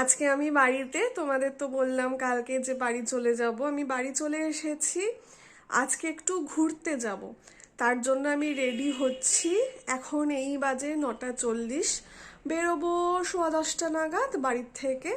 আজকে আমি বাড়িতে, তোমাদের তো বললাম কালকে যে বাড়ি চলে যাব। আমি বাড়ি চলে এসেছি, আজকে একটু ঘুরতে যাব। তার জন্য আমি রেডি হচ্ছি। এখন এই বাজে নটা চল্লিশ। বেরোবো সোয়া দশটা নাগাদ বাড়ির থেকে।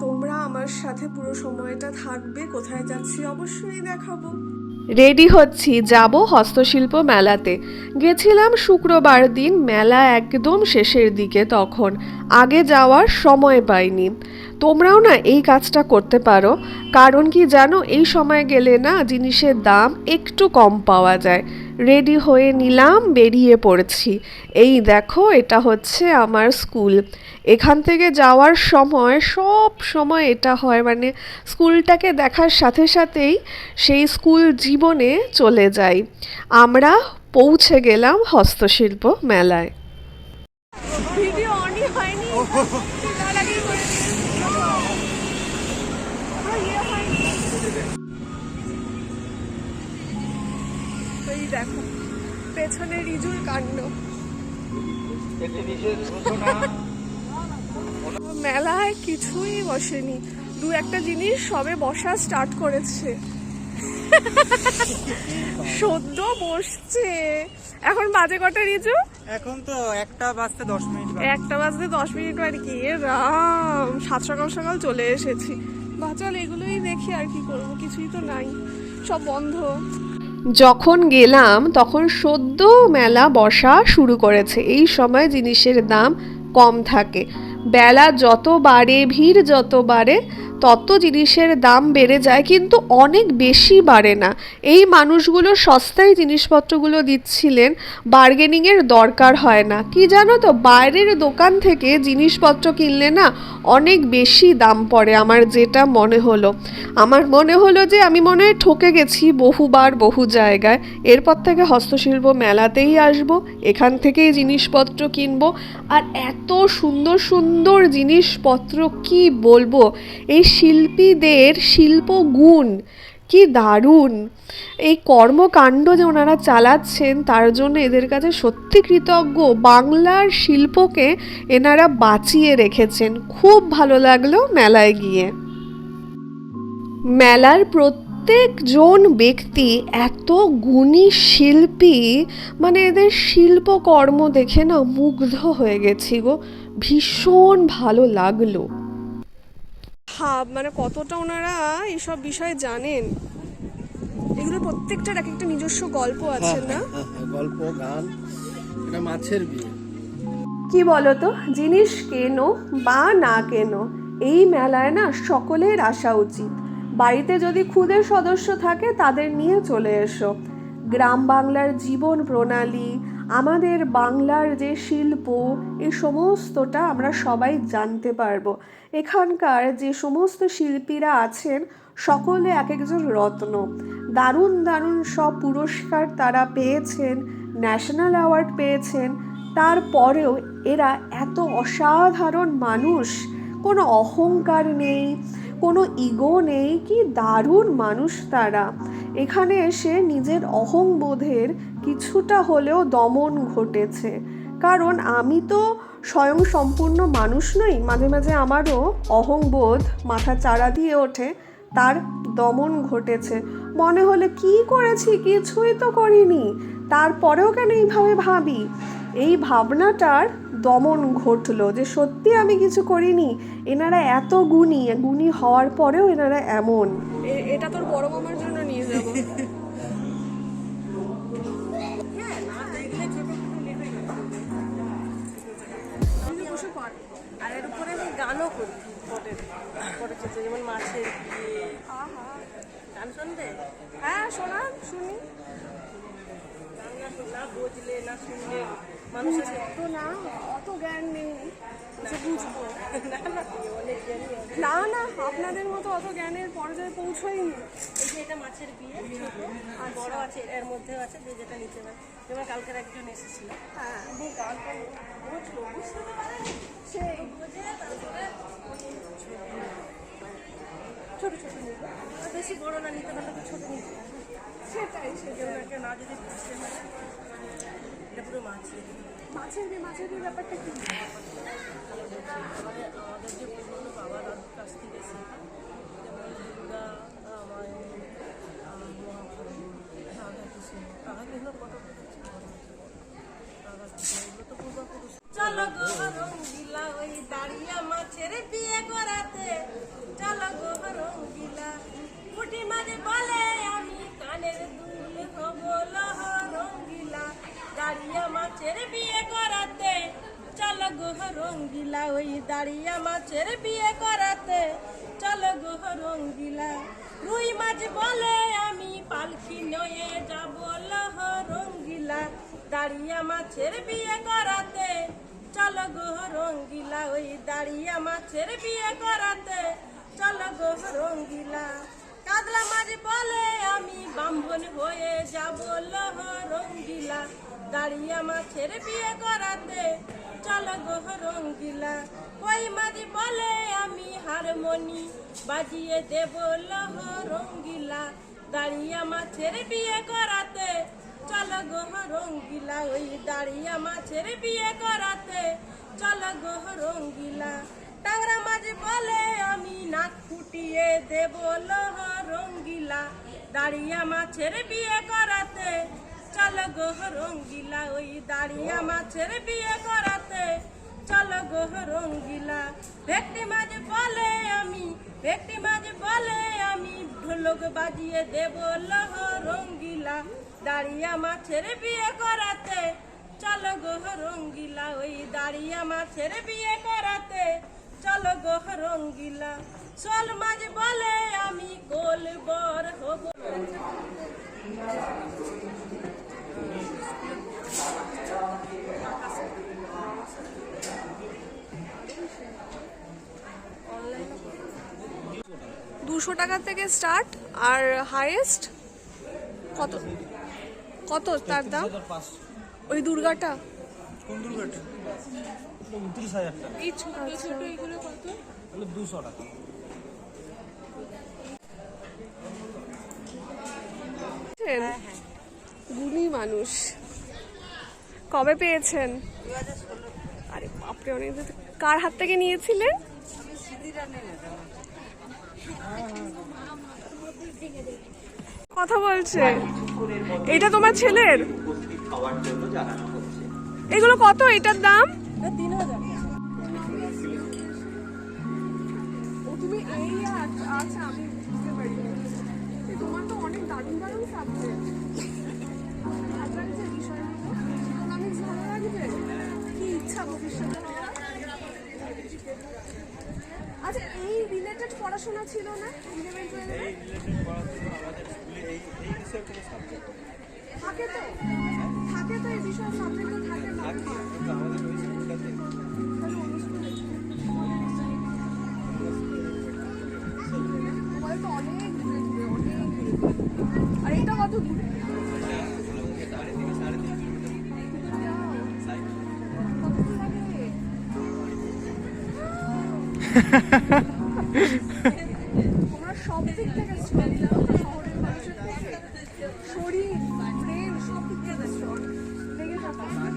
তোমরা আমার সাথে পুরো সময়টা থাকবে। কোথায় যাচ্ছি অবশ্যই দেখাবো। রেডি হচ্ছি, যাব হস্তশিল্প মেলাতে। গেছিলাম শুক্রবার দিন, মেলা একদম শেষের দিকে তখন। আগে যাওয়ার সময় পাইনি। তোমরাও না এই কাজটা করতে পারো। কারণ কি জানো, এই সময় গেলে না জিনিসের দাম একটু কম পাওয়া যায়। রেডি হয়ে নিলাম বেরিয়ে পড়েছি। এই দেখো এটা হচ্ছে আমার স্কুল। এখান থেকে যাওয়ার সময় সব সময় এটা হয় মানে স্কুলটাকে দেখার সাথে সাথেই সেই স্কুল জীবনে চলে যাই। আমরা পৌঁছে গেলাম হস্তশিল্প মেলায়। ভিডিও অনই হয়নি। এই দেখো পেছনে রিজুর কাণ্ড। মেলায় কিছুই বসেনি। দু একটা জিনিস সবে বসা স্টার্ট করেছে। সদ্য বসছে। এখন বাজে কটা রিজু? এখন তো একটা বাজতে দশ মিনিট একটা বাজতে দশ মিনিট আর কি রাম সাত সকাল সকাল চলে এসেছি। বা চল এগুলোই দেখি আর কি করব কিছুই তো নাই। সব বন্ধ। যখন গেলাম, তখন সদ্য মেলা বসা শুরু করেছে। এই সময় জিনিসের দাম কম থাকে। বেলা যত বাড়ে, ভিড় যত বাড়ে তত জিনিসের দাম বেড়ে যায়, কিন্তু অনেক বেশি বাড়ে না। এই মানুষগুলো সস্তায় জিনিসপত্রগুলো দিচ্ছিলেন, বার্গেনিংয়ের দরকার হয় না। কি জানো তো, বাইরের দোকান থেকে জিনিসপত্র কিনলে না অনেক বেশি দাম পড়ে, আমার যেটা মনে হলো। আমার মনে হলো যে আমি মনে হয় ঠকে গেছি বহুবার বহু জায়গায়। এরপর থেকে হস্তশিল্প মেলাতেই আসব, এখান থেকেই জিনিসপত্র কিনবো। আর এত সুন্দর সুন্দর জিনিসপত্র কি বলব? এই শিল্পীদের শিল্প গুণ কি দারুণ। এই কর্মকাণ্ড যে ওনারা চালাচ্ছেন, তার জন্য এদের কাছে সত্যি কৃতজ্ঞ। বাংলার শিল্পকে এনারা বাঁচিয়ে রেখেছেন। খুব ভালো লাগল মেলায় গিয়ে। মেলার প্রত্যেকজন ব্যক্তি এত গুণী শিল্পী মানে এদের শিল্পকর্ম দেখে না মুগ্ধ হয়ে গেছি গো। ভীষণ ভালো লাগল। ভাব মানে কতটা ওনারা এইসব বিষয়ে জানেন? এগুলো প্রত্যেকটার এক একটা নিজস্ব গল্প আছে না? হ্যাঁ, হ্যাঁ, গল্প গান এটা মাছের বিয়ে। কি বলতো জিনিস কেনো বা না কেনো এই মেলায় না সকলের আসা উচিত। বাড়িতে যদি খুদের সদস্য থাকে তাদের নিয়ে চলে এসো। গ্রাম বাংলার জীবন প্রণালী আমাদের বাংলার যে শিল্প এই সমস্তটা আমরা সবাই জানতে পারব। এখানকার যে সমস্ত শিল্পীরা আছেন, সকলে এক একজন রত্ন। দারুণ দারুণ সব পুরস্কার তারা পেয়েছেন, ন্যাশনাল অ্যাওয়ার্ড পেয়েছেন। তারপরেও এরা এত অসাধারণ মানুষ। কোনো অহংকার নেই, কোনো ইগো নেই, কি দারুণ মানুষ তারা। এখানে এসে নিজের অহংবোধের কিছুটা হলেও দমন ঘটেছে। কারণ আমি তো স্বয়ং সম্পূর্ণ মানুষ নই, মাঝে মাঝে আমারও অহংবোধ মাথা চাড়া দিয়ে ওঠে, তার দমন ঘটেছে। মনে হলে কি করেছি কিছুই তো করিনি, তারপরেও কেন এইভাবে ভাবি? এই ভাবনাটার দমন ঘটলো যে সত্যি আমি কিছু করিনি, এনারা এত গুণী গুণী হওয়ার পরেও এনারা এমন। এটা তোর বড় মামার আর এর উপরে আমি গানও করি পটের পটের যেমন মাছের গান শুনবে হ্যাঁ শোনা শুনি গান না শুন- না বুঝলে না শুনলে মানুষের তো না অত জ্ঞান নেই যে বুঝব না না আপনাদের মতো অত জ্ঞানের পর্যায়ে পৌঁছয়নি। এই যে এটা মাছের বিয়ে ছোট আর বড় আছে এর মধ্যেও আছে যে যেটা নিতে পারে। যেমন কালকের একজন এসেছিল। হ্যাঁ। সেই ছোট ছোট আর বেশি বড় না নিতে পারলে তো ছোট নিতে। সেটাই সেই জন্য একটা না যদি বুঝতে পারে এটা পুরো মাছের মাছের বিয়ে মাছের বিয়ে ব্যাপারটা কি? আমাদের যে বইগুলো বাবা কাছ থেকে শেখা, যেমন দুর্গা, রামায়ণ রাধাকৃষ্ণ রাধাকৃষ্ণ কত রাধাকৃষ্ণ তো পূর্বপুরুষ। চলো গো রঙ্গিলা ওই দাঁড়িয়া মাছের বিয়ে করাতে। চলো গো গিলা। রঙ্গিলা ওই দাঁড়িয়া মাছের বিয়ে করাতে। চলো গো রঙ্গিলা, রুই মাছ বলে আমি পালকি নয়ে যাব। লহ রঙ্গিলা, দাঁড়িয়া মাছের বিয়ে করাতে। চলো গো রঙ্গিলা, ওই দাঁড়িয়া মাছের বিয়ে করাতে। চলো গো রঙ্গিলা, কাদলা মাছ বলে আমি ব্রাহ্মণ হয়ে যাব। লহ রঙ্গিলা, দাঁড়িয়া মাছের বিয়ে করাতে। চলো গো রঙ্গিলা কই মাঝি বলে আমি হারমোনি। বাজিয়ে দেব লহ রঙ্গিলা দাঁড়িয়া মাছের বিয়ে করাতে। চলো গো রঙ্গিলা ওই দাঁড়িয়া মাছের বিয়ে করাতে। চলো গো রঙ্গিলা টাংরা মাঝে বলে আমি নাক ফুটিয়ে দেব লহ রঙ্গিলা দাঁড়িয়া মাছের বিয়ে করাতে। চলো গো রঙ্গিলা, ওই দাঁড়িয়া মাছের বিয়ে করাতে। চলো গো রঙ্গিলা ভেকটি মাঝে বলে আমি ভেকটি মাঝে বলে আমি। ঢোলক বাজিয়ে দেব লহ রঙ্গিলা, দাঁড়িয়া মাছের বিয়ে করাতে। চলো গো রঙ্গিলা, ওই দাঁড়িয়া মাছের বিয়ে করাতে। চলো গো রঙ্গিলা চল মাঝে বলে আমি কোল বর হব। দুশো টাকা থেকে স্টার্ট আর হাইয়েস্ট কত? কত তার দাম? ওই দুর্গাটা? কোন দুর্গাটা? উনত্রিশ হাজার টাকা। এই ছোট ছোট এগুলো কত? তাহলে দুশো টাকা। গুণী মানুষ। কবে পেয়েছেন? আরে বাপরে অনেক কার হাত থেকে নিয়েছিলেন? কথা বলছে। এটা তোমার ছেলের? এগুলো কত? এটার দাম? তুমি এই আচ্ছা, আমি বুঝতে পারি তোমার তো অনেক দারুণ দারুণ সাবজেক্ট আচ্ছা এই রিলেটেড পড়াশোনা থাকে তো? থাকে তো এই বিষয়ে সাবজেক্ট তো থাকে না? অনেক অনেক আর এটা কত দূরে?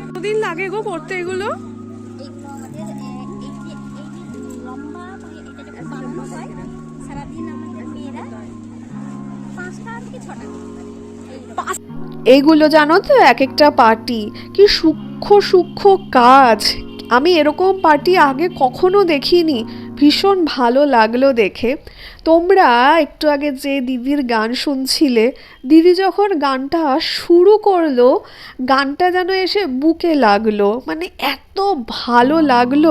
কতদিন লাগে গো করতে এগুলো? এইগুলো জানো তো এক একটা পার্টি। কি সূক্ষ্ম সূক্ষ্ম কাজ। আমি এরকম পার্টি আগে কখনো দেখিনি। ভীষণ ভালো লাগল দেখে। তোমরা একটু আগে যে দিদির গান শুনছিলে, দিদি যখন গানটা শুরু করল, গানটা যেন এসে বুকে লাগল। মানে এত ভালো লাগল,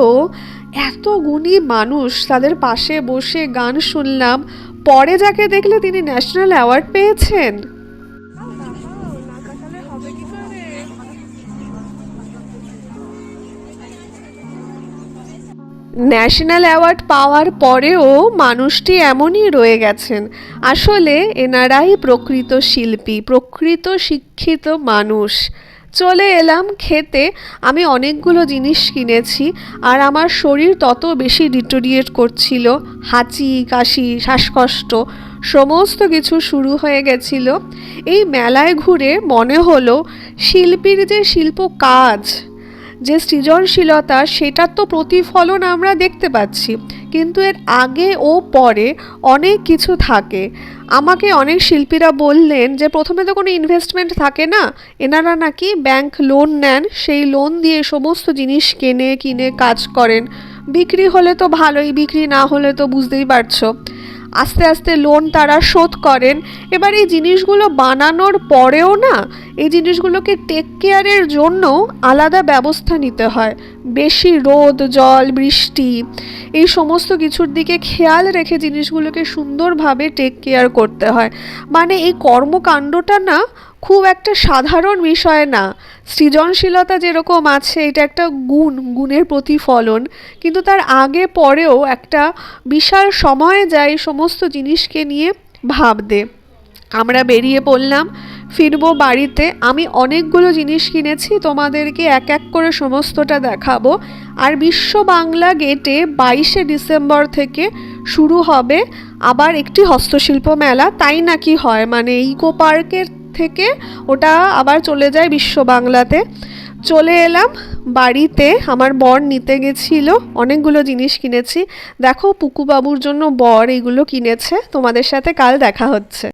এত গুণী মানুষ তাদের পাশে বসে গান শুনলাম। পরে যাকে দেখলে তিনি ন্যাশনাল অ্যাওয়ার্ড পেয়েছেন। ন্যাশনাল অ্যাওয়ার্ড পাওয়ার পরেও মানুষটি এমনই রয়ে গেছেন। আসলে এনারাই প্রকৃত শিল্পী, প্রকৃত শিক্ষিত মানুষ। চলে এলাম খেতে, আমি অনেকগুলো জিনিস কিনেছি আর আমার শরীর তত বেশি ডিটোরিয়েট করছিল। হাঁচি, কাশি, শ্বাসকষ্ট, সমস্ত কিছু শুরু হয়ে গেছিল। এই মেলায় ঘুরে মনে হলো, শিল্পীর যে শিল্প কাজ যে সৃজনশীলতা, সেটার তো প্রতিফলন আমরা দেখতে পাচ্ছি। কিন্তু এর আগে ও পরে অনেক কিছু থাকে। আমাকে অনেক শিল্পীরা বললেন যে, প্রথমে তো কোনো ইনভেস্টমেন্ট থাকে না। এনারা নাকি ব্যাংক লোন নেন। সেই লোন দিয়ে সমস্ত জিনিস কেনে, কিনে কাজ করেন। বিক্রি হলে তো ভালোই, বিক্রি না হলে তো বুঝতেই পারছ। আস্তে আস্তে লোন তারা শোধ করেন। এবার এই জিনিসগুলো বানানোর পরেও না, এই জিনিসগুলোকে টেক কেয়ারের জন্য আলাদা ব্যবস্থা নিতে হয়। বেশি রোদ, জল, বৃষ্টি, এই সমস্ত কিছুর দিকে খেয়াল রেখে জিনিসগুলোকে সুন্দরভাবে টেক কেয়ার করতে হয়। মানে এই কর্মকাণ্ডটা না খুব একটা সাধারণ বিষয় না। সৃজনশীলতা যেরকম আছে, এটা একটা গুণ, গুণের প্রতিফলন। কিন্তু তার আগে পরেও একটা বিশাল সময় যায় সমস্ত জিনিসকে নিয়ে ভাবতে। আমরা বেরিয়ে পড়লাম, ফিরবো বাড়িতে। আমি অনেকগুলো জিনিস কিনেছি, তোমাদেরকে এক এক করে সমস্তটা দেখাবো। আর বিশ্ব বাংলা গেটে বাইশে ডিসেম্বর থেকে শুরু হবে আবার একটি হস্তশিল্প মেলা। তাই নাকি হয়? মানে ইকো পার্কের থেকে ওটা আবার চলে যায় বিশ্ব বাংলাতে। চলে এলাম বাড়িতে, আমার বর নিতে গেছিল, অনেকগুলো জিনিস কিনেছি। দেখো পুকুবাবুর জন্য বর এগুলো কিনেছে, তোমাদের সাথে কাল দেখা হচ্ছে।